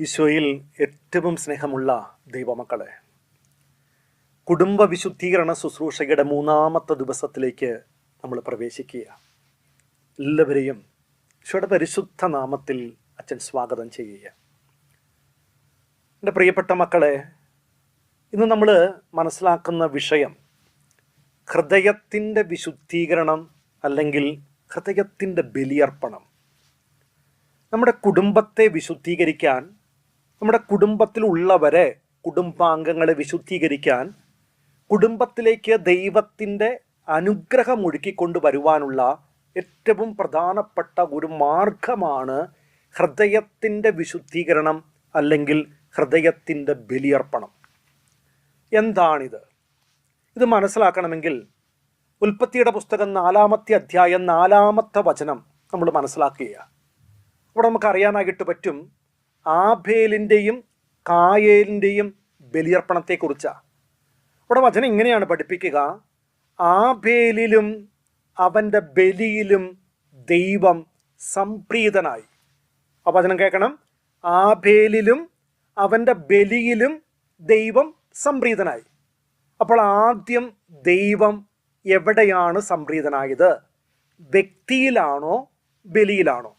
ഈശോയിൽ ഏറ്റവും സ്നേഹമുള്ള ദൈവമക്കളെ കുടുംബ വിശുദ്ധീകരണ ശുശ്രൂഷയുടെ മൂന്നാമത്തെ ദിവസത്തിലേക്ക് നമ്മൾ പ്രവേശിക്കുക. എല്ലാവരെയും ഈശോയുടെ പരിശുദ്ധ നാമത്തിൽ അച്ഛൻ സ്വാഗതം ചെയ്യുക. എന്റെ പ്രിയപ്പെട്ട മക്കളെ ഇന്ന് നമ്മൾ മനസ്സിലാക്കുന്ന വിഷയം ഹൃദയത്തിന്റെ വിശുദ്ധീകരണം അല്ലെങ്കിൽ ഹൃദയത്തിന്റെ ബലിയർപ്പണം. നമ്മുടെ കുടുംബത്തെ വിശുദ്ധീകരിക്കാൻ നമ്മുടെ കുടുംബത്തിലുള്ളവരെ കുടുംബാംഗങ്ങളെ വിശുദ്ധീകരിക്കാൻ കുടുംബത്തിലേക്ക് ദൈവത്തിന്റെ അനുഗ്രഹം ഒഴുക്കിക്കൊണ്ട് വരുവാനുള്ള ഏറ്റവും പ്രധാനപ്പെട്ട ഒരു മാർഗമാണ് ഹൃദയത്തിന്റെ വിശുദ്ധീകരണം അല്ലെങ്കിൽ ഹൃദയത്തിന്റെ ബലിയർപ്പണം. എന്താണിത്? ഇത് മനസ്സിലാക്കണമെങ്കിൽ ഉൽപ്പത്തിയുടെ പുസ്തകം നാലാമത്തെ അധ്യായം നാലാമത്തെ വചനം നമ്മൾ മനസ്സിലാക്കുക. അവിടെ നമുക്ക് അറിയാനായിട്ട് പറ്റും ആഭേലിന്റെയും കായേലിന്റെയും ബലിയർപ്പണത്തെക്കുറിച്ചാണ് അവിടെ വചനം ഇങ്ങനെയാണ് പഠിപ്പിക്കുക. ആബേലിലും അവന്റെ ബലിയിലും ദൈവം സംപ്രീതനായി. ആ വചനം കേൾക്കണം. ആബേലിലും അവന്റെ ബലിയിലും ദൈവം സംപ്രീതനായി. അപ്പോൾ ആദ്യം ദൈവം എവിടെയാണ് സംപ്രീതനായത്? വ്യക്തിയിലാണോ ബലിയിലാണോ?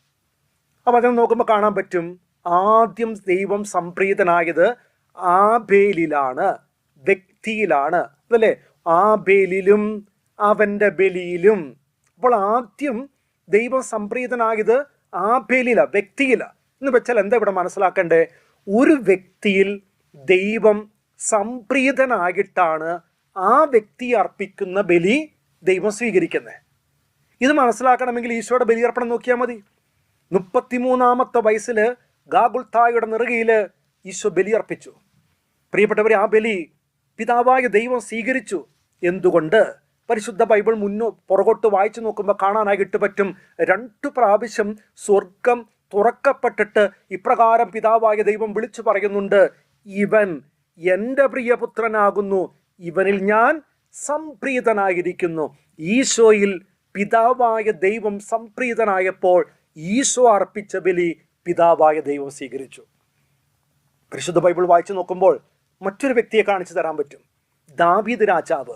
അപ്പോൾ വചനം നോക്കുമ്പോൾ കാണാൻ പറ്റും ആദ്യം ദൈവം സംപ്രീതനായത് ആബേലിലാണ് വ്യക്തിയിലാണ്. അതല്ലേ? ആബേലിലും അവന്റെ ബലിയിലും. അപ്പോൾ ആദ്യം ദൈവം സംപ്രീതനായത് ആബേലില വ്യക്തിയില. എന്ന് വെച്ചാൽ എന്താ ഇവിടെ മനസ്സിലാക്കണ്ടേ ഒരു വ്യക്തിയിൽ ദൈവം സംപ്രീതനായിട്ടാണ് ആ വ്യക്തി അർപ്പിക്കുന്ന ബലി ദൈവം സ്വീകരിക്കുന്നത്. ഇത് മനസ്സിലാക്കണമെങ്കിൽ ഈശോയുടെ ബലിയർപ്പണം നോക്കിയാൽ മതി. മുപ്പത്തിമൂന്നാമത്തെ വയസ്സിൽ ഗാഗുൽത്തായുടെ നെറുകയിൽ ഈശോ ബലിയർപ്പിച്ചു. പ്രിയപ്പെട്ടവരെ ആ ബലി പിതാവായ ദൈവം സ്വീകരിച്ചു. എന്തുകൊണ്ട്? പരിശുദ്ധ ബൈബിൾ മുന്നോ പുറകോട്ട് വായിച്ചു നോക്കുമ്പോൾ കാണാനായിട്ട് പറ്റും. രണ്ടു പ്രാവശ്യം സ്വർഗം തുറക്കപ്പെട്ടിട്ട് ഇപ്രകാരം പിതാവായ ദൈവം വിളിച്ചു പറയുന്നുണ്ട് ഇവൻ എന്റെ പ്രിയപുത്രനാകുന്നു. ഇവനിൽ ഞാൻ സംപ്രീതനായിരിക്കുന്നു. ഈശോയിൽ പിതാവായ ദൈവം സംപ്രീതനായപ്പോൾ ഈശോ അർപ്പിച്ച ബലി പിതാവായ ദൈവം സ്വീകരിച്ചു. പരിശുദ്ധ ബൈബിൾ വായിച്ചു നോക്കുമ്പോൾ മറ്റൊരു വ്യക്തിയെ കാണിച്ചു തരാൻ പറ്റും. ദാവീദ് രാജാവ്.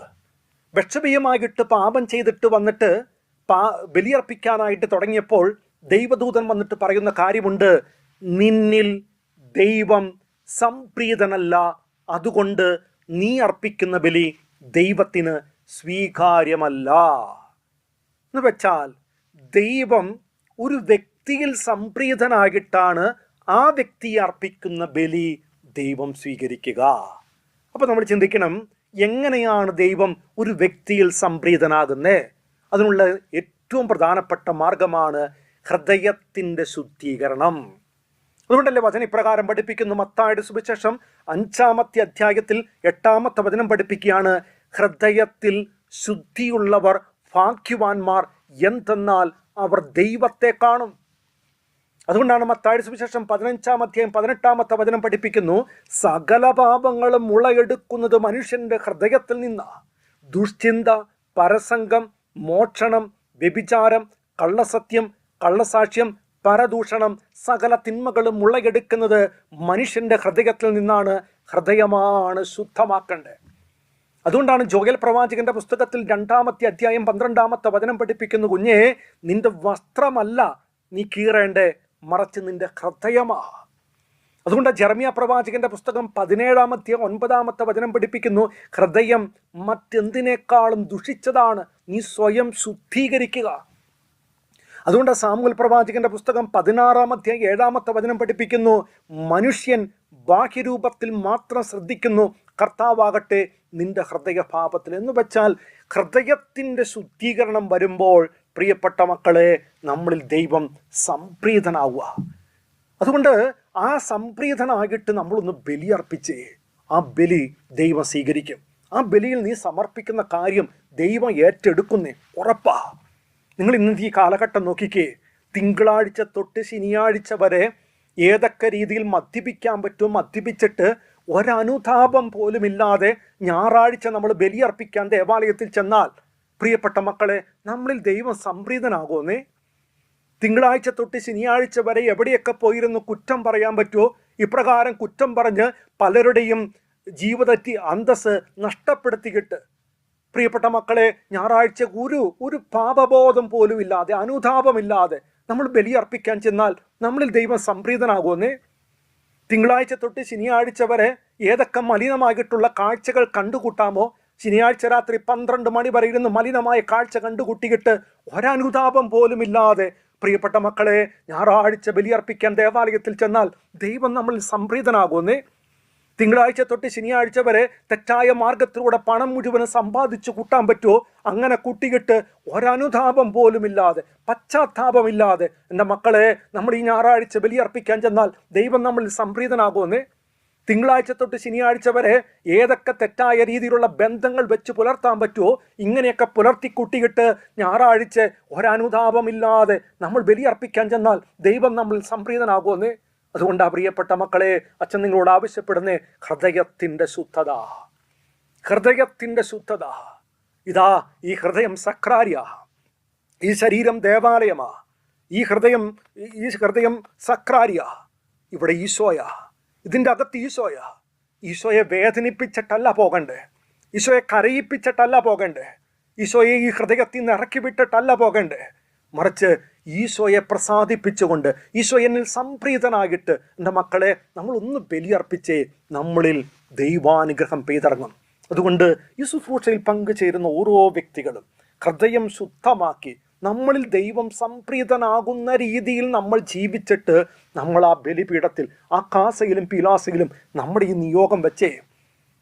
ബക്ഷബീയമായിട്ട് പാപം ചെയ്തിട്ട് വന്നിട്ട് പാ ബലിയർപ്പിക്കാനായിട്ട് തുടങ്ങിയപ്പോൾ ദൈവദൂതൻ വന്നിട്ട് പറയുന്ന കാര്യമുണ്ട്. നിന്നിൽ ദൈവം സംപ്രീതനല്ല അതുകൊണ്ട് നീ അർപ്പിക്കുന്ന ബലി ദൈവത്തിന് സ്വീകാര്യമല്ല. എന്ന് വെച്ചാൽ ദൈവം ഒരു വ്യക്തിയിൽ സംപ്രീതനായിട്ടാണ് ആ വ്യക്തി അർപ്പിക്കുന്ന ബലി ദൈവം സ്വീകരിക്കുക. അപ്പോൾ നമ്മൾ ചിന്തിക്കണം എങ്ങനെയാണ് ദൈവം ഒരു വ്യക്തിയിൽ സംപ്രീതനാകുന്നത് അതിനുള്ള ഏറ്റവും പ്രധാനപ്പെട്ട മാർഗമാണ് ഹൃദയത്തിന്റെ ശുദ്ധീകരണം. അതുകൊണ്ടല്ലേ വചനം ഇപ്രകാരം പഠിപ്പിക്കുന്നു? മത്തായുടെ സുവിശേഷം അഞ്ചാമത്തെ അധ്യായത്തിൽ എട്ടാമത്തെ വചനം പഠിപ്പിക്കുകയാണ്. ഹൃദയത്തിൽ ശുദ്ധിയുള്ളവർ ഭാഗ്യവാന്മാർ എന്തെന്നാൽ അവർ ദൈവത്തെ കാണും. അതുകൊണ്ടാണ് മത്തായുടെ സുവിശേഷം പതിനഞ്ചാം അധ്യായം പതിനെട്ടാമത്തെ വചനം പഠിപ്പിക്കുന്നു. സകല പാപങ്ങളും മുളയെടുക്കുന്നത് മനുഷ്യന്റെ ഹൃദയത്തിൽ നിന്ന്. ദുഷ്ചിന്ത പരസംഗം മോഷണം വ്യഭിചാരം കള്ളസത്യം കള്ളസാക്ഷ്യം പരദൂഷണം സകല തിന്മകളും മുളയെടുക്കുന്നത് മനുഷ്യന്റെ ഹൃദയത്തിൽ നിന്നാണ് ഹൃദയമാണ് ശുദ്ധമാക്കേണ്ടത്. അതുകൊണ്ടാണ് ജോയൽ പ്രവാചകന്റെ പുസ്തകത്തിൽ രണ്ടാമത്തെ അധ്യായം പന്ത്രണ്ടാമത്തെ വചനം പഠിപ്പിക്കുന്ന കുഞ്ഞേ നിന്റെ വസ്ത്രമല്ല നീ കീറേണ്ടേ മറച്ച് നിന്റെ ഹൃദയമാ. അതുകൊണ്ട് ജർമിയ പ്രവാചകന്റെ പുസ്തകം പതിനേഴാമത്തെ ഒൻപതാമത്തെ വചനം പഠിപ്പിക്കുന്നു ഹൃദയം മറ്റെന്തിനേക്കാളും ദുഷിച്ചതാണ് നീ സ്വയം ശുദ്ധീകരിക്കുക. അതുകൊണ്ട് സാമൂൽ പ്രവാചകന്റെ പുസ്തകം പതിനാറാമത്തെ ഏഴാമത്തെ വചനം പഠിപ്പിക്കുന്നു. മനുഷ്യൻ ബാഹ്യരൂപത്തിൽ മാത്രം ശ്രദ്ധിക്കുന്നു. കർത്താവാകട്ടെ നിന്റെ ഹൃദയഭാവത്തിൽ എന്ന് വെച്ചാൽ ഹൃദയത്തിന്റെ ശുദ്ധീകരണം വരുമ്പോൾ പ്രിയപ്പെട്ട മക്കളെ നമ്മളിൽ ദൈവം സംപ്രീതനാവുക. അതുകൊണ്ട് ആ സംപ്രീതനായിട്ട് നമ്മളൊന്ന് ബലിയർപ്പിച്ചേ ആ ബലി ദൈവം സ്വീകരിക്കും. ആ ബലിയിൽ നീ സമർപ്പിക്കുന്ന കാര്യം ദൈവം ഏറ്റെടുക്കുന്നേ. ഉറപ്പാ. നിങ്ങൾ ഇന്നത്തെ ഈ കാലഘട്ടം നോക്കിക്കേ തിങ്കളാഴ്ച തൊട്ട് ശനിയാഴ്ച വരെ ഏതൊക്കെ രീതിയിൽ മദ്യപിക്കാൻ പറ്റും മദ്യപിച്ചിട്ട് ഒരനുതാപം പോലുമില്ലാതെ ഞായറാഴ്ച നമ്മൾ ബലിയർപ്പിക്കാൻ ദേവാലയത്തിൽ ചെന്നാൽ പ്രിയപ്പെട്ട മക്കളെ നമ്മളിൽ ദൈവം സംപ്രീതനാകുമെന്നേ. തിങ്കളാഴ്ച തൊട്ട് ശനിയാഴ്ച വരെ എവിടെയൊക്കെ പോയിരുന്നു കുറ്റം പറയാൻ പറ്റുമോ? ഇപ്രകാരം കുറ്റം പറഞ്ഞ് പലരുടെയും ജീവിതത്തിൽ അന്തസ് നഷ്ടപ്പെടുത്തിയിട്ട് പ്രിയപ്പെട്ട മക്കളെ ഞായറാഴ്ച ഒരു ഒരു പാപബോധം പോലും ഇല്ലാതെ അനുതാപമില്ലാതെ നമ്മൾ ബലിയർപ്പിക്കാൻ ചെന്നാൽ നമ്മളിൽ ദൈവം സംപ്രീതനാകുമെന്നേ? തിങ്കളാഴ്ച തൊട്ട് ശനിയാഴ്ച വരെ ഏതൊക്കെ മലിനമായിട്ടുള്ള കാഴ്ചകൾ കണ്ടുകൂട്ടാമോ? ശനിയാഴ്ച രാത്രി പന്ത്രണ്ട് മണി വരെ ഇരുന്ന് മലിനമായ കാഴ്ച കണ്ടുകൂട്ടിയിട്ട് ഒരനുതാപം പോലും ഇല്ലാതെ പ്രിയപ്പെട്ട മക്കളെ ഞായറാഴ്ച ബലിയർപ്പിക്കാൻ ദേവാലയത്തിൽ ചെന്നാൽ ദൈവം നമ്മൾ സംപ്രീതനാകുമെന്നേ? തിങ്കളാഴ്ച തൊട്ട് ശനിയാഴ്ച വരെ തെറ്റായ മാർഗത്തിലൂടെ പണം മുഴുവനും സമ്പാദിച്ചു കൂട്ടാൻ പറ്റുമോ? അങ്ങനെ കൂട്ടിയിട്ട് ഒരനുതാപം പോലുമില്ലാതെ പശ്ചാത്താപമില്ലാതെ. എന്റെ മക്കളെ നമ്മൾ ഈ ഞായറാഴ്ച ബലിയർപ്പിക്കാൻ ചെന്നാൽ ദൈവം നമ്മൾ സംപ്രീതനാകുമെന്നേ? തിങ്കളാഴ്ച തൊട്ട് ശനിയാഴ്ച വരെ ഏതൊക്കെ തെറ്റായ രീതിയിലുള്ള ബന്ധങ്ങൾ വെച്ച് പുലർത്താൻ പറ്റുമോ? ഇങ്ങനെയൊക്കെ പുലർത്തി കൂട്ടിയിട്ട് ഞായറാഴ്ച ഒരനുതാപമില്ലാതെ നമ്മൾ ബലിയർപ്പിക്കാൻ ചെന്നാൽ ദൈവം നമ്മൾ സംപ്രീതനാകുമെന്നേ? അതുകൊണ്ടാ പ്രിയപ്പെട്ട മക്കളെ അച്ഛൻ നിങ്ങളോട് ആവശ്യപ്പെടുന്നേ ഹൃദയത്തിന്റെ ശുദ്ധത. ഹൃദയത്തിന്റെ ശുദ്ധത. ഇതാ ഈ ഹൃദയം സക്രാര്യ. ഈ ശരീരം ദേവാലയമാ. ഈ ഹൃദയം ഈ ഹൃദയം സക്രാര്യ. ഇവിടെ ഈശോയ. ഇതിന്റെ അകത്ത് ഈശോയ. ഈശോയെ വേദനിപ്പിച്ചിട്ടല്ല പോകണ്ടേ. ഈശോയെ കരയിപ്പിച്ചിട്ടല്ല പോകണ്ടേ. ഈശോയെ ഈ ഹൃദയത്തിൽ നിന്ന് ഇറക്കി വിട്ടിട്ടല്ല പോകണ്ടേ. മറിച്ച് ഈശോയെ പ്രസാദിപ്പിച്ചുകൊണ്ട് ഈശോ എന്നിൽ സംപ്രീതനായിട്ട് എന്റെ മക്കളെ നമ്മളൊന്ന് ബലിയർപ്പിച്ചേ നമ്മളിൽ ദൈവാനുഗ്രഹം പെയ്തിറങ്ങും. അതുകൊണ്ട് ഈ ശുശ്രൂഷയിൽ പങ്കുചേരുന്ന ഓരോ വ്യക്തികളും ഹൃദയം ശുദ്ധമാക്കി നമ്മളിൽ ദൈവം സംപ്രീതനാകുന്ന രീതിയിൽ നമ്മൾ ജീവിച്ചിട്ട് നമ്മൾ ആ ബലിപീഠത്തിൽ ആ കാസയിലും പിലാസയിലും നമ്മുടെ ഈ നിയോഗം വെച്ചേ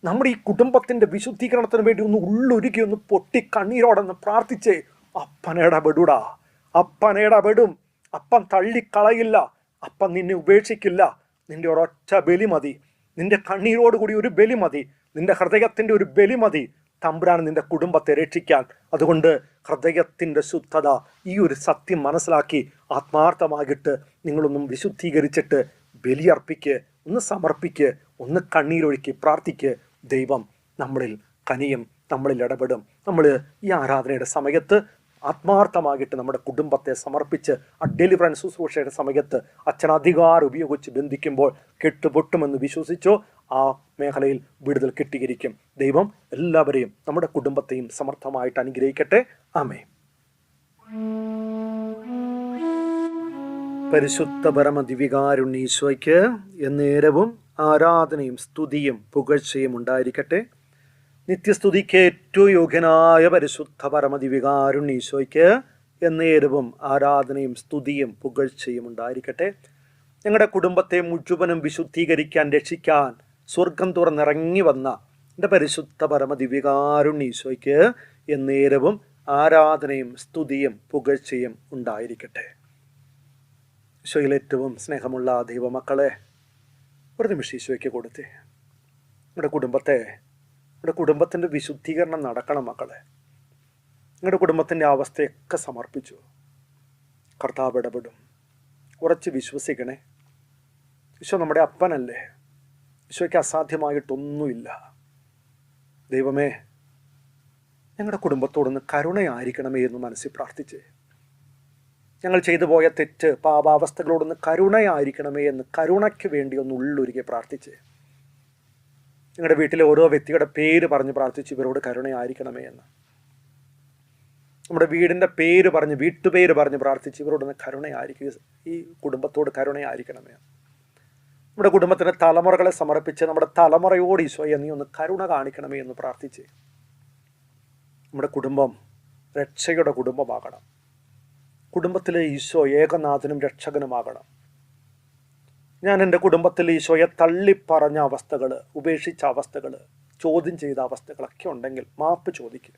നമ്മുടെ ഈ കുടുംബത്തിന്റെ വിശുദ്ധീകരണത്തിന് വേണ്ടി ഒന്ന് ഉള്ളൊരുക്കി ഒന്ന് പൊട്ടി കണ്ണീരോടൊന്ന് പ്രാർത്ഥിച്ചേ അപ്പനിടപെടും അപ്പൻ തള്ളിക്കളയില്ല. അപ്പം നിന്നെ ഉപേക്ഷിക്കില്ല. നിന്റെ ഒരൊറ്റ ബലി മതി. നിന്റെ കണ്ണീരോടുകൂടി ഒരു ബലി മതി. നിന്റെ ഹൃദയത്തിന്റെ ഒരു ബലി മതി. തമ്പുരാൻ നിന്റെ കുടുംബത്തെ രക്ഷിക്കാൻ. അതുകൊണ്ട് ഹൃദയത്തിന്റെ ശുദ്ധത ഈ ഒരു സത്യം മനസ്സിലാക്കി ആത്മാർത്ഥമാകിട്ട് നിങ്ങളൊന്നും വിശുദ്ധീകരിച്ചിട്ട് ബലിയർപ്പിക്ക് ഒന്ന് സമർപ്പിക്ക് ഒന്ന് കണ്ണീരൊഴുക്കി പ്രാർത്ഥിക്ക്. ദൈവം നമ്മളിൽ കനിയും നമ്മളിൽ ഇടപെടും. നമ്മൾ ഈ ആരാധനയുടെ സമയത്ത് ആത്മാർത്ഥമായിട്ട് നമ്മുടെ കുടുംബത്തെ സമർപ്പിച്ച് ആ ഡെലിവറൻസ് ശുശ്രൂഷയുടെ സമയത്ത് അച്ഛൻ അധികാരം ഉപയോഗിച്ച് ബന്ധിക്കുമ്പോൾ കെട്ടുപൊട്ടുമെന്ന് വിശ്വസിച്ചോ ആ മേഖലയിൽ വിടുതൽ കിട്ടിയിരിക്കും. ദൈവം എല്ലാവരെയും നമ്മുടെ കുടുംബത്തെയും സമർത്ഥമായിട്ട് അനുഗ്രഹിക്കട്ടെ. ആമേ പരിശുദ്ധ പരമദിവികാരുണ്ണീശോയ്ക്ക് എന്നേരവും ആരാധനയും സ്തുതിയും പുകഴ്ചയും ഉണ്ടായിരിക്കട്ടെ. നിത്യസ്തുതിക്ക് ഏറ്റവും യോഗ്യനായ പരിശുദ്ധ പരമദിവികാരുണ്ണീശോയ്ക്ക് എന്നേരവും ആരാധനയും സ്തുതിയും പുകഴ്ചയും ഉണ്ടായിരിക്കട്ടെ. ഞങ്ങളുടെ കുടുംബത്തെ മുഴുവനും വിശുദ്ധീകരിക്കാൻ രക്ഷിക്കാൻ സ്വർഗം തുറന്നിറങ്ങി വന്ന എന്റെ പരിശുദ്ധ പരമദിവികാരുണ്ണീശോയ്ക്ക് എന്നേരവും ആരാധനയും സ്തുതിയും പുകഴ്ചയും ഉണ്ടായിരിക്കട്ടെ. ഈശോയിൽ ഏറ്റവും സ്നേഹമുള്ള ദൈവമക്കളെ ഒരു നിമിഷം ഈശോയ്ക്ക് കൊടുത്തേ. നമ്മുടെ കുടുംബത്തെ നമ്മുടെ കുടുംബത്തിന്റെ വിശുദ്ധീകരണം നടക്കണം മക്കളെ. നിങ്ങളുടെ കുടുംബത്തിന്റെ അവസ്ഥയൊക്കെ സമർപ്പിച്ചു. കർത്താവ് ഇടപെടും. ഉറച്ച് വിശ്വസിക്കണേ. ഈശോ നമ്മുടെ അപ്പനല്ലേ? ഈശോയ്ക്ക് അസാധ്യമായിട്ടൊന്നുമില്ല. ദൈവമേ ഞങ്ങളുടെ കുടുംബത്തോടൊന്ന് കരുണയായിരിക്കണമേ എന്ന് മനസ്സിൽ പ്രാർത്ഥിച്ചേ. ഞങ്ങൾ ചെയ്തു പോയ തെറ്റ് പാപാവസ്ഥകളോടൊന്ന് കരുണയായിരിക്കണമേ എന്ന് കരുണയ്ക്ക് വേണ്ടി ഒന്ന് ഉള്ളൊരുക്കി പ്രാർത്ഥിച്ചേ. നിങ്ങളുടെ വീട്ടിലെ ഓരോ വ്യക്തിയുടെ പേര് പറഞ്ഞ് പ്രാർത്ഥിച്ച് ഇവരോട് കരുണയായിരിക്കണമേ എന്ന്. നമ്മുടെ വീടിന്റെ പേര് പറഞ്ഞ് വീട്ടുപേര് പറഞ്ഞ് പ്രാർത്ഥിച്ച് ഇവരോട് കരുണയായിരിക്കുക ഈ കുടുംബത്തോട് കരുണയായിരിക്കണമേ നമ്മുടെ കുടുംബത്തിന്റെ തലമുറകളെ സമർപ്പിച്ച് നമ്മുടെ തലമുറയോട് ഈശോയെ നീ ഒന്ന് കരുണ കാണിക്കണമേ എന്ന് പ്രാർത്ഥിച്ച് നമ്മുടെ കുടുംബം രക്ഷയുടെ കുടുംബമാകണം. കുടുംബത്തിലെ ഈശോ ഏകനാഥനും രക്ഷകനുമാകണം. ഞാൻ എന്റെ കുടുംബത്തിൽ ഈശോയെ തള്ളിപ്പറഞ്ഞ അവസ്ഥകൾ ഉപേക്ഷിച്ച അവസ്ഥകൾ ചോദ്യം ചെയ്ത അവസ്ഥകളൊക്കെ ഉണ്ടെങ്കിൽ മാപ്പ് ചോദിക്കുക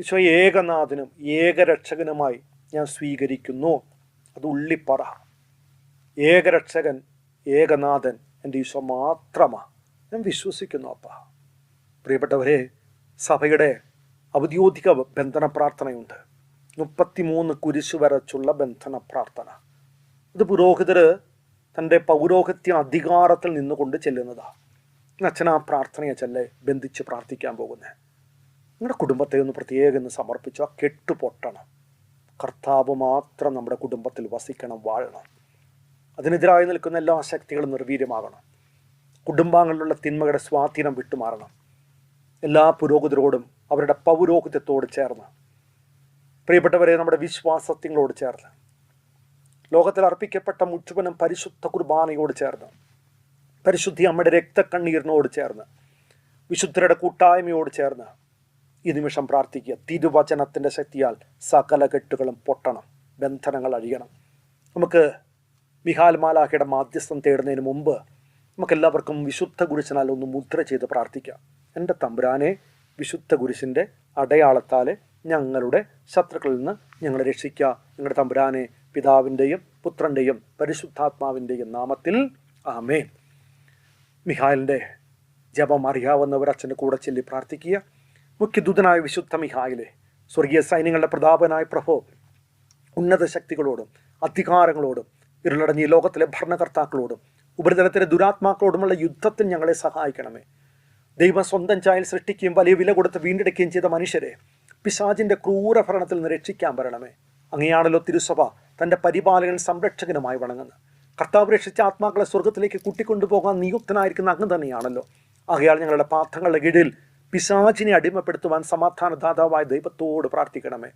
ഈശോ ഏകനാഥനും ഏകരക്ഷകനുമായി ഞാൻ സ്വീകരിക്കുന്നു. അത് ഉള്ളിപ്പറ. ഏകരക്ഷകൻ ഏകനാഥൻ എന്റെ ഈശോ മാത്രമാണ് ഞാൻ വിശ്വസിക്കുന്നു അപ്പ. പ്രിയപ്പെട്ടവരെ സഭയുടെ ഔദ്യോഗിക ബന്ധന പ്രാർത്ഥനയുണ്ട് മുപ്പത്തിമൂന്ന് കുരിശു വരച്ചുള്ള ബന്ധന പ്രാർത്ഥന ഇത് പുരോഹിതർ തന്റെ പൗരോഹിത്യ അധികാരത്തിൽ നിന്നുകൊണ്ട് ചെല്ലുന്നതാണ് അച്ഛൻ ആ പ്രാർത്ഥനയെ ചെല്ലെ ബന്ധിച്ച് പ്രാർത്ഥിക്കാൻ പോകുന്നത് നിങ്ങളുടെ കുടുംബത്തെ ഒന്ന് പ്രത്യേകം ഒന്ന് സമർപ്പിച്ചു ആ കെട്ടുപൊട്ടണം കർത്താവ് മാത്രം നമ്മുടെ കുടുംബത്തിൽ വസിക്കണം വാഴണം. അതിനെതിരായി നിൽക്കുന്ന എല്ലാ ശക്തികളും നിർവീര്യമാകണം. കുടുംബാംഗങ്ങളിലുള്ള തിന്മകളുടെ സ്വാധീനം വിട്ടുമാറണം. എല്ലാ പുരോഹിതരോടും അവരുടെ പൗരോഹിത്യത്തോട് ചേർന്ന്. പ്രിയപ്പെട്ടവരെ നമ്മുടെ വിശ്വാസത്തിങ്ങളോട് ചേർന്ന്. ലോകത്തിൽ അർപ്പിക്കപ്പെട്ട മുഴുവനും പരിശുദ്ധ കുർബാനയോട് ചേർന്ന് പരിശുദ്ധി അമ്മയുടെ രക്തക്കണ്ണീരിനോട് ചേർന്ന് വിശുദ്ധരുടെ കൂട്ടായ്മയോട് ചേർന്ന് ഈ നിമിഷം പ്രാർത്ഥിക്കുക. തിരുവചനത്തിന്റെ ശക്തിയാൽ സകല കെട്ടുകളും പൊട്ടണം ബന്ധനങ്ങൾ അഴിയണം. നമുക്ക് മിഹാൽ മാലാഹയുടെ മാധ്യസ്ഥം തേടുന്നതിന് മുമ്പ് നമുക്കെല്ലാവർക്കും വിശുദ്ധ കുരിശനാൽ ഒന്ന് മുദ്ര ചെയ്ത് പ്രാർത്ഥിക്കാം. എന്റെ തമ്പുരാനെ വിശുദ്ധ കുരിശിന്റെ അടയാളത്താൽ ഞങ്ങളുടെ ശത്രുക്കളിൽ നിന്ന് ഞങ്ങളെ രക്ഷിക്കുക. ഞങ്ങളുടെ തമ്പുരാനെ പിതാവിന്റെയും പുത്രന്റെയും പരിശുദ്ധാത്മാവിന്റെയും നാമത്തിൽ ആമേൻ. മിഹായിലിന്റെ ജപം അറിയാവുന്നവർ അച്ഛന്റെ കൂടെ ചൊല്ലി പ്രാർത്ഥിക്കുക. മുഖ്യദൂതനായ വിശുദ്ധ മിഹായിലെ സ്വർഗീയ സൈന്യങ്ങളുടെ പ്രതാപനായ പ്രഭോ ഉന്നത ശക്തികളോടും അധികാരങ്ങളോടും ഇരുളടഞ്ഞ ലോകത്തിലെ ഭരണകർത്താക്കളോടും ഉപരിതലത്തിലെ ദുരാത്മാക്കളോടുമുള്ള യുദ്ധത്തിൽ ഞങ്ങളെ സഹായിക്കണമേ. ദൈവം സ്വന്തം ചായൽ സൃഷ്ടിക്കുകയും വലിയ വില കൊടുത്ത് വീണ്ടെടുക്കുകയും ചെയ്ത മനുഷ്യരെ പിശാചിന്റെ ക്രൂരഭരണത്തിൽ നിന്ന് രക്ഷിക്കാൻ വരണമേ. അങ്ങനെയാണല്ലോ തിരുസഭ തന്റെ പരിപാലകൻ സംരക്ഷകനുമായി വണങ്ങുന്നത് കർത്താവ് രക്ഷിച്ച ആത്മാക്കളെ സ്വർഗത്തിലേക്ക് കൂട്ടിക്കൊണ്ടുപോകാൻ നിയുക്തനായിരിക്കുന്ന അങ്ങ് തന്നെയാണല്ലോ. ആകയാൽ ഞങ്ങളുടെ പാത്രങ്ങളുടെ കീഴിൽ പിശാചിനെ അടിമപ്പെടുത്തുവാൻ സമാധാനദാതാവായ ദൈവത്തോട് പ്രാർത്ഥിക്കണമേ.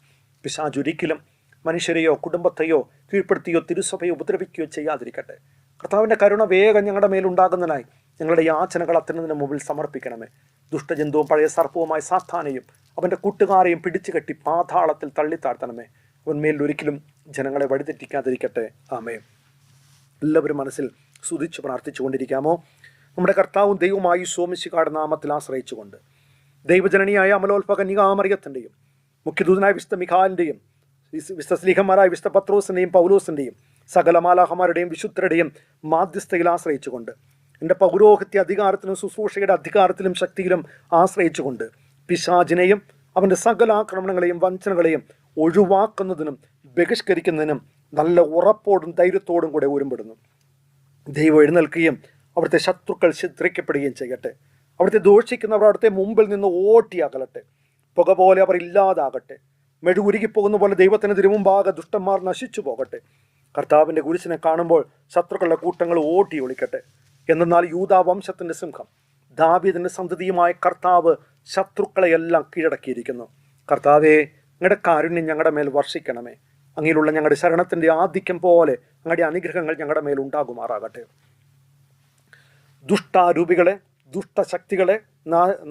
പിശാജ് ഒരിക്കലും മനുഷ്യരെയോ കുടുംബത്തെയോ കീഴ്പ്പെടുത്തിയോ തിരുസഭയോ ഉപദ്രവിക്കുകയോ ചെയ്യാതിരിക്കട്ടെ. കർത്താവിന്റെ കരുണ വേഗം ഞങ്ങളുടെ മേലുണ്ടാകുന്നതിനായി ഞങ്ങളുടെ യാചനകൾ അത്തന്നതിന് മുമ്പിൽ സമർപ്പിക്കണമേ. ദുഷ്ടജന്തുവും പഴയ സർപ്പവുമായ സാത്താനെയും അവന്റെ കൂട്ടുകാരെയും പിടിച്ചു കെട്ടി പാതാളത്തിൽ തള്ളിത്താഴ്ത്തണമേ. അവന്മേൽ ഒരിക്കലും ജനങ്ങളെ വഴിതെറ്റിക്കാതിരിക്കട്ടെ. ആമേ എല്ലാവരും മനസ്സിൽ സ്തുതിച്ച് പ്രാർത്ഥിച്ചുകൊണ്ടിരിക്കാമോ? നമ്മുടെ കർത്താവും ദൈവമായി സോമിശിക്കാട് നാമത്തിൽ ആശ്രയിച്ചുകൊണ്ട്. ദൈവജനനിയായ അമലോത്ഭ നികാമറിയത്തിന്റെയും മുഖ്യദൂതനായ വിശുദ്ധ മിഖാലിന്റെയും വിശ്വസ്ലീഹന്മാരായ വിശുദ്ധ പത്രോസിന്റെയും പൗലോസിന്റെയും സകല മാലാഹമാരുടെയും വിശുദ്ധരുടെയും മാധ്യസ്ഥയിൽ ആശ്രയിച്ചുകൊണ്ട് എന്റെ പൗരോഹിത്യ അധികാരത്തിലും ശുശ്രൂഷയുടെ അധികാരത്തിലും ശക്തിയിലും ആശ്രയിച്ചുകൊണ്ട് പിശാജിനെയും അവന്റെ സകല ആക്രമണങ്ങളെയും വഞ്ചനകളെയും ഒഴിവാക്കുന്നതിനും ബഹിഷ്കരിക്കുന്നതിനും നല്ല ഉറപ്പോടും ധൈര്യത്തോടും കൂടെ ഒരുമ്പെടുന്നു. ദൈവം എഴുന്നേൽക്കുകയും അവിടുത്തെ ശത്രുക്കൾ ചിത്രിക്കപ്പെടുകയും ചെയ്യട്ടെ. അവിടുത്തെ ദോഷിക്കുന്നവർ അവിടുത്തെ മുമ്പിൽ നിന്ന് ഓട്ടിയാകലട്ടെ പുക പോലെ അവർ ഇല്ലാതാകട്ടെ. മെഴുകുരുകിപ്പോകുന്ന പോലെ ദൈവത്തിന് തിരുമുമ്പാകെ ദുഷ്ടന്മാർ നശിച്ചു പോകട്ടെ. കർത്താവിന്റെ കുരിശിനെ കാണുമ്പോൾ ശത്രുക്കളുടെ കൂട്ടങ്ങൾ ഓട്ടി ഒളിക്കട്ടെ. എന്നാൽ യൂതാ വംശത്തിന്റെ സിംഹം ദാവീദിന്റെ സന്തതിയുമായ കർത്താവ് ശത്രുക്കളെയെല്ലാം കീഴടക്കിയിരിക്കുന്നു. കർത്താവെ ഞങ്ങളുടെ കാരുണ്യം ഞങ്ങളുടെ മേൽ വർഷിക്കണമേ. അങ്ങിലുള്ള ഞങ്ങളുടെ ശരണത്തിന്റെ ആധിക്യം പോലെ അങ്ങയുടെ അനുഗ്രഹങ്ങൾ ഞങ്ങളുടെ മേൽ ഉണ്ടാകുമാറാകട്ടെ. ദുഷ്ടാരൂപികളെ ദുഷ്ടശക്തികളെ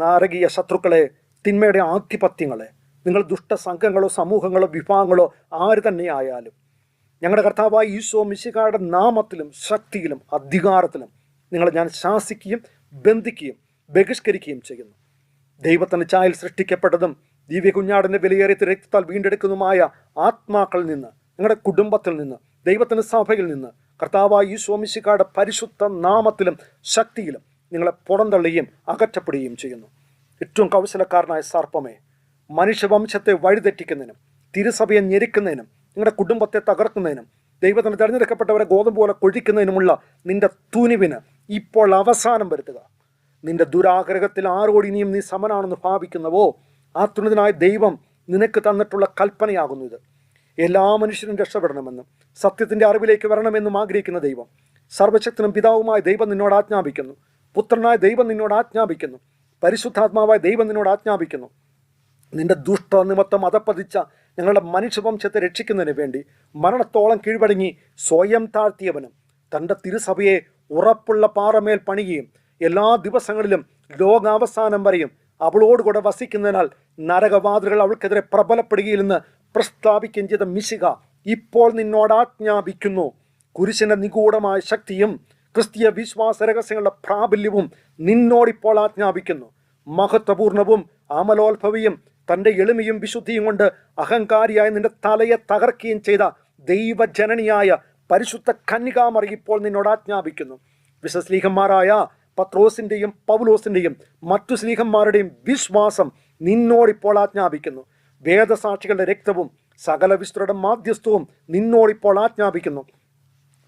നാരകീയ ശത്രുക്കളെ തിന്മയുടെ ആധിപത്യങ്ങളെ നിങ്ങൾ ദുഷ്ട ദുഷ്ടസംഘങ്ങളോ സമൂഹങ്ങളോ വിഭാഗങ്ങളോ ആര് തന്നെയായാലും ഞങ്ങളുടെ കർത്താവായ ഈശോ മിശികാരുടെ നാമത്തിലും ശക്തിയിലും അധികാരത്തിലും നിങ്ങളെ ഞാൻ ശാസിക്കുകയും ബന്ധിക്കുകയും ബഹിഷ്കരിക്കുകയും ചെയ്യുന്നു. ദൈവത്തിന് ചായൽ സൃഷ്ടിക്കപ്പെട്ടതും ദിവ്യ കുഞ്ഞാടിന്റെ വിലയേറിയ രക്തത്താൽ വീണ്ടെടുക്കുന്നതുമായ ആത്മാക്കളിൽ നിന്ന് നിങ്ങളുടെ കുടുംബത്തിൽ നിന്ന് ദൈവത്തിന് സഭയിൽ നിന്ന് കർത്താവായി ഈ സ്വാമിശിക്കാരുടെ പരിശുദ്ധ നാമത്തിലും ശക്തിയിലും നിങ്ങളെ പുറന്തള്ളുകയും അകറ്റപ്പെടുകയും ചെയ്യുന്നു. ഏറ്റവും കൗശലക്കാരനായ സർപ്പമേ മനുഷ്യവംശത്തെ വഴിതെറ്റിക്കുന്നതിനും തിരുസഭയെ ഞെരുക്കുന്നതിനും നിങ്ങളുടെ കുടുംബത്തെ തകർക്കുന്നതിനും ദൈവത്തിന് തിരഞ്ഞെടുക്കപ്പെട്ടവരെ ഗോതമ്പ് പോലെ കൊഴിക്കുന്നതിനുമുള്ള നിന്റെ തുനിവിന് ഇപ്പോൾ അവസാനം വരുത്തുക. നിന്റെ ദുരാഗ്രഹത്തിൽ ആരോടിനിയും നീ സമനാണെന്ന് ഭാവിക്കുന്നവോ? ആ തുണിതനായ ദൈവം നിനക്ക് തന്നിട്ടുള്ള കൽപ്പനയാകുന്നു ഇത്. എല്ലാ മനുഷ്യരും രക്ഷപ്പെടണമെന്നും സത്യത്തിന്റെ അറിവിലേക്ക് വരണമെന്നും ആഗ്രഹിക്കുന്ന ദൈവം സർവശക്തനും പിതാവുമായ ദൈവം നിന്നോട് ആജ്ഞാപിക്കുന്നു. പുത്രനായ ദൈവം നിന്നോട് ആജ്ഞാപിക്കുന്നു. പരിശുദ്ധാത്മാവായ ദൈവം നിന്നോട് ആജ്ഞാപിക്കുന്നു. നിന്റെ ദുഷ്ട നിമിത്തം അതപ്പതിച്ച ഞങ്ങളുടെ മനുഷ്യവംശത്തെ രക്ഷിക്കുന്നതിന് വേണ്ടി മരണത്തോളം കീഴ്പടങ്ങി സ്വയം താഴ്ത്തിയവനും തന്റെ തിരുസഭയെ ഉറപ്പുള്ള പാറമേൽ പണിയുകയും എല്ലാ ദിവസങ്ങളിലും ലോകാവസാനം വരെയും അവളോടുകൂടെ വസിക്കുന്നതിനാൽ നരകവാതിലുകൾ അവൾക്കെതിരെ പ്രബലപ്പെടുകയില്ലെന്ന് പ്രസ്താവിക്കുകയും ചെയ്ത മിശിക ഇപ്പോൾ നിന്നോട് ആജ്ഞാപിക്കുന്നു. കുരിശിന്റെ നിഗൂഢമായ ശക്തിയും ക്രിസ്തീയ വിശ്വാസ രഹസ്യങ്ങളുടെ പ്രാബല്യവും നിന്നോടിപ്പോൾ ആജ്ഞാപിക്കുന്നു. മഹത്വപൂർണവും അമലോത്ഭവിയും തന്റെ എളിമയും വിശുദ്ധിയും കൊണ്ട് അഹങ്കാരിയായ നിന്റെ തലയെ തകർക്കുകയും ചെയ്ത ദൈവജനനിയായ പരിശുദ്ധ കന്യകാമറി ഇപ്പോൾ നിന്നോട് ആജ്ഞാപിക്കുന്നു. വിശ്വസ്ലീഹന്മാരായ പത്രോസിന്റെയും പൗലോസിന്റെയും മറ്റു സ്നേഹന്മാരുടെയും വിശ്വാസം നിന്നോടിപ്പോൾ ആജ്ഞാപിക്കുന്നു. വേദസാക്ഷികളുടെ രക്തവും സകല വിശ്വരുടെ മാധ്യസ്ഥവും നിന്നോടിപ്പോൾ ആജ്ഞാപിക്കുന്നു.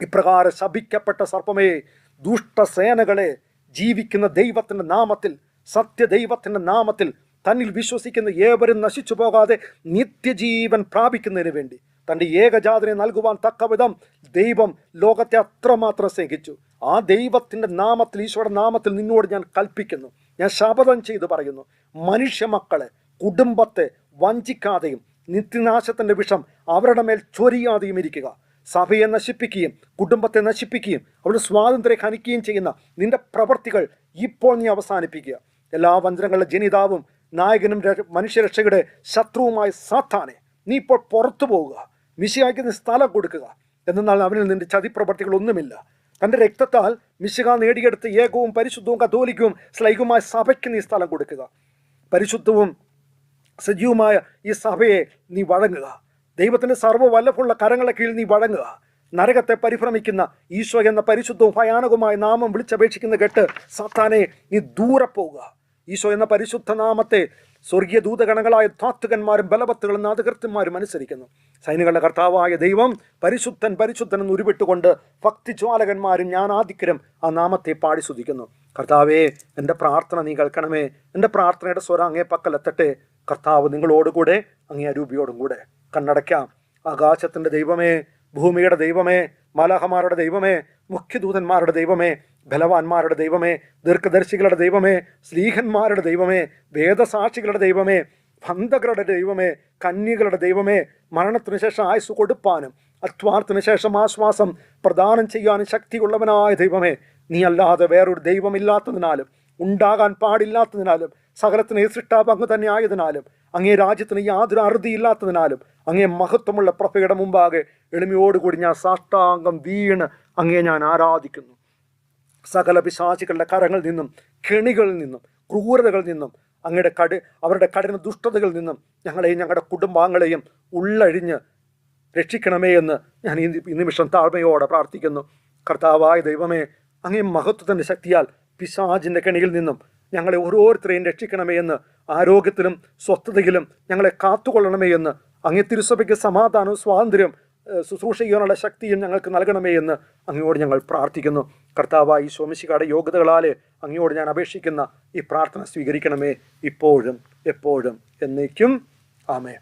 ഇപ്രകാരം ശപിക്കപ്പെട്ട സർപ്പമേ ദുഷ്ടസേനകളെ ജീവിക്കുന്ന ദൈവത്തിന്റെ നാമത്തിൽ സത്യദൈവത്തിന്റെ നാമത്തിൽ തന്നിൽ വിശ്വസിക്കുന്ന ഏവരും നശിച്ചു പോകാതെ നിത്യജീവൻ പ്രാപിക്കുന്നതിന് വേണ്ടി തന്റെ ഏകജാതനെ നൽകുവാൻ തക്കവിധം ദൈവം ലോകത്തെ അത്രമാത്രം സ്നേഹിച്ചു. ആ ദൈവത്തിന്റെ നാമത്തിൽ ഈശോയുടെ നാമത്തിൽ നിന്നോട് ഞാൻ കൽപ്പിക്കുന്നു. ഞാൻ ശപഥം ചെയ്ത് പറയുന്നു മനുഷ്യ മക്കളെ കുടുംബത്തെ വഞ്ചിക്കാതെയും നിത്യനാശത്തിന്റെ വിഷം അവരുടെ മേൽ ചൊരിയാതെയും ഇരിക്കുക. സഭയെ നശിപ്പിക്കുകയും കുടുംബത്തെ നശിപ്പിക്കുകയും അവരുടെ സ്വാതന്ത്ര്യം ഹനിക്കുകയും ചെയ്യുന്ന നിന്റെ പ്രവൃത്തികൾ ഇപ്പോൾ നീ അവസാനിപ്പിക്കുക. എല്ലാ വഞ്ചനങ്ങളുടെ ജനിതാവും നായകനും മനുഷ്യരക്ഷയുടെ ശത്രുവുമായ സാത്താനെ നീ ഇപ്പോൾ പുറത്തു പോവുക മിശിഹായ്ക്ക് നീ സ്ഥലം കൊടുക്കുക. എന്നാൽ അവനിൽ നിന്റെ ചതിപ്രവർത്തികളൊന്നുമില്ല തന്റെ രക്തത്താൽ മിശിക നേടിയെടുത്ത് ഏകവും പരിശുദ്ധവും കത്തോലിക്കവും സ്ലൈകുമായ സഭയ്ക്ക് നീ സ്ഥലം കൊടുക്കുക. പരിശുദ്ധവും സജീവമായ ഈ സഭയെ നീ വഴങ്ങുക. ദൈവത്തിന്റെ സർവവല്ലഭുള്ള കരങ്ങളെ കീഴിൽ നീ വഴങ്ങുക. നരകത്തെ പരിഭ്രമിക്കുന്ന ഈശോ എന്ന പരിശുദ്ധവും ഭയാനകവുമായ നാമം വിളിച്ചപേക്ഷിക്കുന്ന കെട്ട് സാത്താനെ നീ ദൂരെ പോവുക. ഈശോ എന്ന പരിശുദ്ധ നാമത്തെ സ്വർഗീയ ദൂതഗണങ്ങളായ താത്വികന്മാരും ബലപത്തുകളും നാദകൃത്യന്മാരും അനുസരിക്കുന്നു. സൈനികളുടെ കർത്താവായ ദൈവം പരിശുദ്ധൻ പരിശുദ്ധൻ എന്ന് ഉരുവിട്ടുകൊണ്ട് ഭക്തിജ്വാലകന്മാരും ജ്ഞാനാധിക്യരും ആ നാമത്തെ പാടി സ്തുതിക്കുന്നു. കർത്താവേ എന്റെ പ്രാർത്ഥന നീ കേൾക്കണമേ. എന്റെ പ്രാർത്ഥനയുടെ സ്വരം അങ്ങേ പക്കലെത്തട്ടെ കർത്താവ് നിങ്ങളോടുകൂടെ അങ്ങേ അരൂപിയോടും കൂടെ കണ്ണടയ്ക്കാം. ആകാശത്തിന്റെ ദൈവമേ ഭൂമിയുടെ ദൈവമേ മാലാഹമാരുടെ ദൈവമേ മുഖ്യദൂതന്മാരുടെ ദൈവമേ ബലവാന്മാരുടെ ദൈവമേ ദീർഘദർശികളുടെ ദൈവമേ സ്ലീഹന്മാരുടെ ദൈവമേ വേദസാക്ഷികളുടെ ദൈവമേ ഭന്തകളുടെ ദൈവമേ കന്യകളുടെ ദൈവമേ മരണത്തിന് ശേഷം ആയുസ് കൊടുപ്പാനും അധ്വാനത്തിന് ശേഷം ആശ്വാസം പ്രദാനം ചെയ്യാനും ശക്തിയുള്ളവനായ ദൈവമേ നീ അല്ലാതെ വേറൊരു ദൈവമില്ലാത്തതിനാലും ഉണ്ടാകാൻ പാടില്ലാത്തതിനാലും സകലത്തിന് സൃഷ്ടാപങ്ക് തന്നെ ആയതിനാലും അങ്ങേ രാജ്യത്തിന് യാതൊരു അറുതിയില്ലാത്തതിനാലും അങ്ങേ മഹത്വമുള്ള പ്രഭയുടെ മുമ്പാകെ എളിമയോടുകൂടി ഞാൻ സാഷ്ടാംഗം വീണ് അങ്ങേ ഞാൻ ആരാധിക്കുന്നു. സകല പിശാചികളുടെ കരങ്ങളിൽ നിന്നും കെണികളിൽ നിന്നും ക്രൂരതകളിൽ നിന്നും അങ്ങയുടെ കടി അവരുടെ കഠിന ദുഷ്ടതകളിൽ നിന്നും ഞങ്ങളെയും ഞങ്ങളുടെ കുടുംബാംഗങ്ങളെയും ഉള്ളഴിഞ്ഞ് രക്ഷിക്കണമേ എന്ന് ഞാൻ ഈ നിമിഷം താഴ്മയോടെ പ്രാർത്ഥിക്കുന്നു. കർത്താവായ ദൈവമേ അങ്ങേ മഹത്വത്തിന്റെ ശക്തിയാൽ പിശാചിന്റെ കെണിയിൽ നിന്നും ഞങ്ങളെ ഓരോരുത്തരെയും രക്ഷിക്കണമേ എന്ന് ആരോഗ്യത്തിലും സ്വസ്ഥതയിലും ഞങ്ങളെ കാത്തുകൊള്ളണമേ എന്ന് അങ്ങേ തിരുസഭയ്ക്ക് സമാധാനവും സ്വാതന്ത്ര്യം ശുശ്രൂഷ ശക്തിയും ഞങ്ങൾക്ക് നൽകണമേ എന്ന് അങ്ങയോട് ഞങ്ങൾ പ്രാർത്ഥിക്കുന്നു. കർത്താവായി സ്വാമിശികാടെ യോഗ്യതകളാൽ അങ്ങയോട് ഞാൻ അപേക്ഷിക്കുന്ന ഈ പ്രാർത്ഥന സ്വീകരിക്കണമേ ഇപ്പോഴും എപ്പോഴും എന്നേക്കും. ആമേ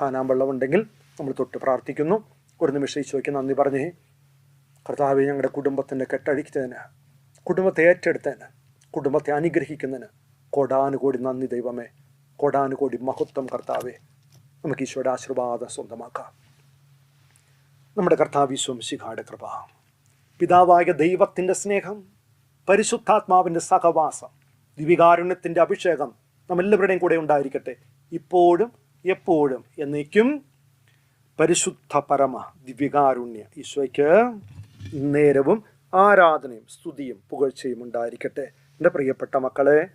ഖാനാൻ വെള്ളമുണ്ടെങ്കിൽ നമ്മൾ തൊട്ട് പ്രാർത്ഥിക്കുന്നു. ഒരു നിമിഷം ഈശോയ്ക്ക് നന്ദി പറഞ്ഞേ. കർത്താവ് ഞങ്ങളുടെ കുടുംബത്തിന്റെ കെട്ടഴിക്കുന്നതിന് കുടുംബത്തെ ഏറ്റെടുത്തതിന് കുടുംബത്തെ അനുഗ്രഹിക്കുന്നതിന് കോടാനുകോടി നന്ദി ദൈവമേ. കോടാനുകോടി മഹത്വം കർത്താവേ. നമുക്ക് ഈശോയുടെ ആശീർവാദം സ്വന്തമാക്കാം. നമ്മുടെ കർത്താവ് സ്വംശിഖാട് കൃപ. പിതാവായ ദൈവത്തിന്റെ സ്നേഹം പരിശുദ്ധാത്മാവിന്റെ സഹവാസം ദിവികാരുണ്യത്തിന്റെ അഭിഷേകം നമ്മെല്ലാവരുടെയും കൂടെ ഉണ്ടായിരിക്കട്ടെ. ഇപ്പോഴും എപ്പോഴും എന്നേക്കും പരിശുദ്ധ പരമ ദിവ്യകാരുണ്യ ഈശോയ്ക്ക് നേരവും ആരാധനയും സ്തുതിയും പുകഴ്ചയും ഉണ്ടായിരിക്കട്ടെ. എന്റെ പ്രിയപ്പെട്ട മക്കളെ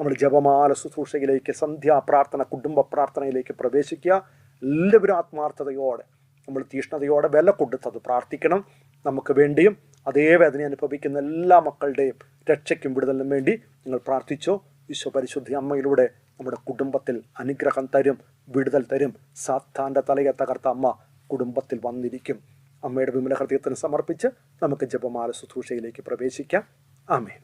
നമ്മൾ ജപമാല ശുശ്രൂഷയിലേക്ക് സന്ധ്യാപ്രാർത്ഥന കുടുംബ പ്രാർത്ഥനയിലേക്ക് പ്രവേശിക്കുക. എല്ലാവരും ആത്മാർത്ഥതയോടെ നമ്മൾ തീഷ്ണതയോടെ വില കൊടുത്തത് പ്രാർത്ഥിക്കണം. നമുക്ക് വേണ്ടിയും അതേ വേദന അനുഭവിക്കുന്ന എല്ലാ മക്കളുടെയും രക്ഷയ്ക്കും വിടുതലിനും വേണ്ടി നിങ്ങൾ പ്രാർത്ഥിച്ചോ. വിശ്വപരിശുദ്ധി പരിശുദ്ധി അമ്മയിലൂടെ നമ്മുടെ കുടുംബത്തിൽ അനുഗ്രഹം തരും വിടുതൽ തരും. സാത്താന്റെ തലയെ തകർത്ത അമ്മ കുടുംബത്തിൽ വന്നിരിക്കും. അമ്മയുടെ വിമല ഹൃദയത്തിന് സമർപ്പിച്ച് നമുക്ക് ജപമാല ശുശ്രൂഷയിലേക്ക് പ്രവേശിക്കാം. ആമേൻ.